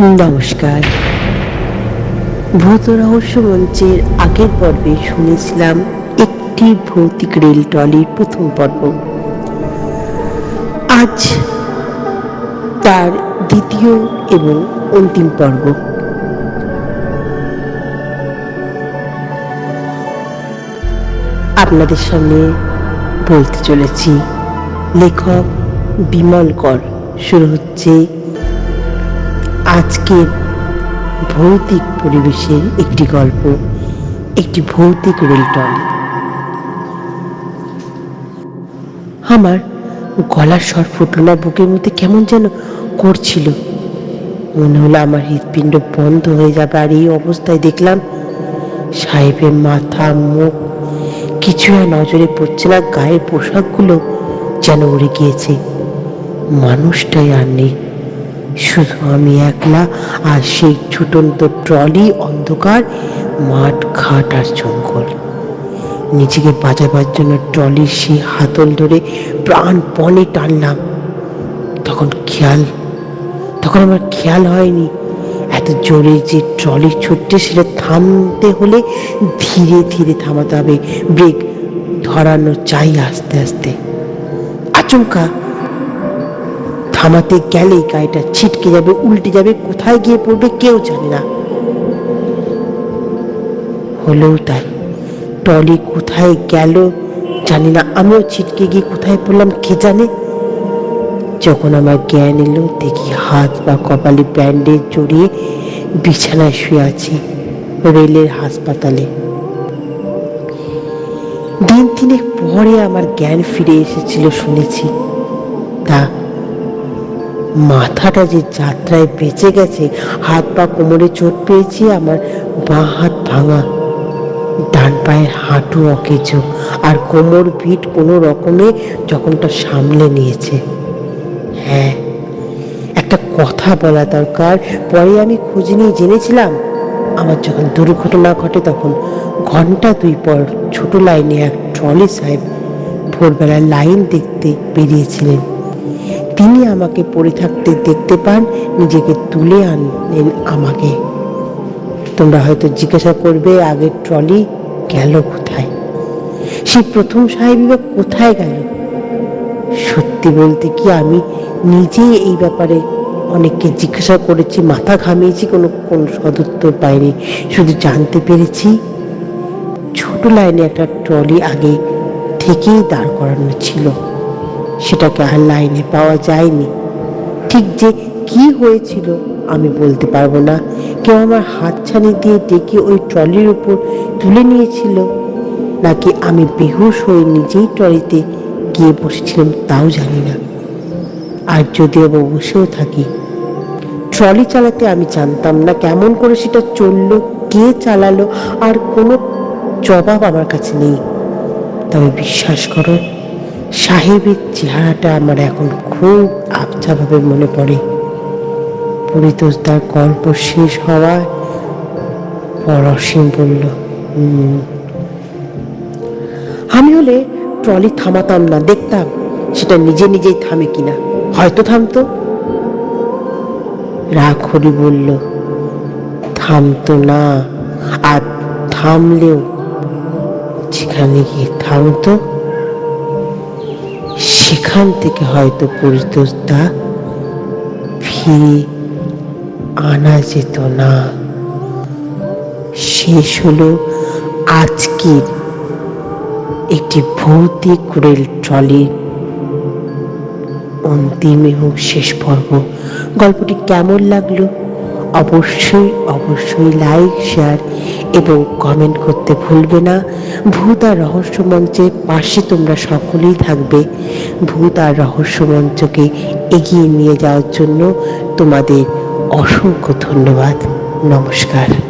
নমস্কার। ভূত রহস্য মঞ্চের আগের পর্বে শুনেছিলাম একটি ভৌতিক রেল টলির প্রথম পর্ব। আজ তার দ্বিতীয় এবং অন্তিম পর্ব। আপনাদের সামনে বলতে চলেছি, লেখক বিমল কর শুরু হচ্ছে আজকের ভৌতিক পরিবেশের একটি গল্প, একটি ভৌতিক রেল রেলটলি। আমার গলার স্বর ফুটলো না, বুকের মধ্যে কেমন যেন করছিল। মনে হলো আমার হৃৎপিণ্ড বন্ধ হয়ে যাবে আর এই অবস্থায় দেখলাম সাহেবের মাথা, মুখ কিছু আর নজরে পড়ছে না, গায়ের পোশাকগুলো যেন উড়ে গিয়েছে। মানুষটাই আর নেই। শুধু আমি একলা আর সেই ছুটন্ত ট্রলি অন্ধকার, মাঠ, ঘাট আর জঙ্গল। নিজেকে বাঁচাবার জন্য ট্রলির সেই হাতল ধরে প্রাণপণে টানলাম। তখন খেয়াল, তখন আমার খেয়াল হয়নি। এত জোরে যে ট্রলি ছুটছে সেটা থামতে হলে ধীরে ধীরে থামাতে হবে। ব্রেক ধরানো চাই আস্তে আস্তে। আচমকা থামাতে গেলেই গাড়িটা ছিটকে যাবে, উল্টে যাবে, কোথায় গিয়ে পড়বে কেউ জানে না। হলেও তাই টলি কোথায় গেল জানি না, আমিও ছিটকে গিয়ে কোথায় পড়লাম কে জানে। যখন আমার জ্ঞান এলো, দেখি হাত বা কপালে ব্যান্ডেজ জড়িয়ে বিছানায় শুয়ে আছি, রেলের হাসপাতালে। দিন তিনেক পরে আমার জ্ঞান ফিরে এসেছিল, শুনেছি। তা মাথাটা যে যাত্রায় বেঁচে গেছে, হাত পা কোমরে চোট পেয়েছি, আমার বাঁ হাত ভাঙা, ডান পায়ের হাঁটু অকেজো, আর কোমর পিঠ কোনো রকমে যখনটা সামলে নিয়েছে। হ্যাঁ একটা কথা বলা দরকার, পরে আমি খোঁজ নিয়ে জেনেছিলাম, আমার যখন দুর্ঘটনা ঘটে তখন ঘণ্টা দুই পর ছোট লাইনে এক ট্রলি সাহেব ভোরবেলা লাইন দেখতে বেরিয়েছিলেন। তিনি আমাকে পড়ে থাকতে দেখতে পান, নিজেকে তুলে আনলেন আমাকে। তোমরা হয়তো জিজ্ঞাসা করবে, আগের ট্রলি গেল কোথায়? সেই প্রথম সাহেবই বা কোথায় গেল? সত্যি বলতে কি আমি নিজেই এই ব্যাপারে অনেককে জিজ্ঞাসা করেছি, মাথা ঘামিয়েছি, কোনো কোনো সদুত্তর পাইনি, শুধু জানতে পেরেছি ছোট লাইনে একটা ট্রলি আগে থেকেই দাঁড় করানো ছিল। সেটাকে আর লাইনে পাওয়া যায়নি। ঠিক যে কি হয়েছিল আমি বলতে পারব না। কেউ আমার হাতছানি দিয়ে ডেকে ওই ট্রলির উপর তুলে নিয়েছিল, নাকি আমি বেহুশ হয়ে নিজেই ট্রলিতে গিয়ে বসেছিলাম তাও জানি না। আর যদিও বসেও থাকি, ট্রলি চালাতে আমি জানতাম না কেমন করে সেটা চলল, কে চালালো, আর কোনো জবাব আমার কাছে নেই। তবে বিশ্বাস করো সাহেবের চেহারাটা আমার এখন খুব আবছাভাবে মনে পড়ে। পরিতোষদার গল্প শেষ হওয়ায় পর অসীম বলল আমি হলে ট্রলি থামাতাম না, দেখতাম সেটা নিজে নিজেই থামে কিনা। হয়তো থামতো? রাগ হরি বলল, থামতো না, আর থামলেও যেখানে গিয়ে থামতো সেখান থেকে হয়তো পরিতোষদা ফিরে আনা যেত না। শেষ হলো আজকের একটি ভৌতিক রেল ট্রলির অন্তিম এবং শেষ পর্ব। গল্পটি কেমন লাগল? অবশ্যই অবশ্যই লাইক শেয়ার এবং কমেন্ট করতে ভুলবে না। ভূত আর রহস্য মঞ্চের পাশে তোমরা সকলেই থাকবে। ভূত আর রহস্য মঞ্চকে এগিয়ে নিয়ে যাওয়ার জন্য তোমাদের অসংখ্য ধন্যবাদ। নমস্কার।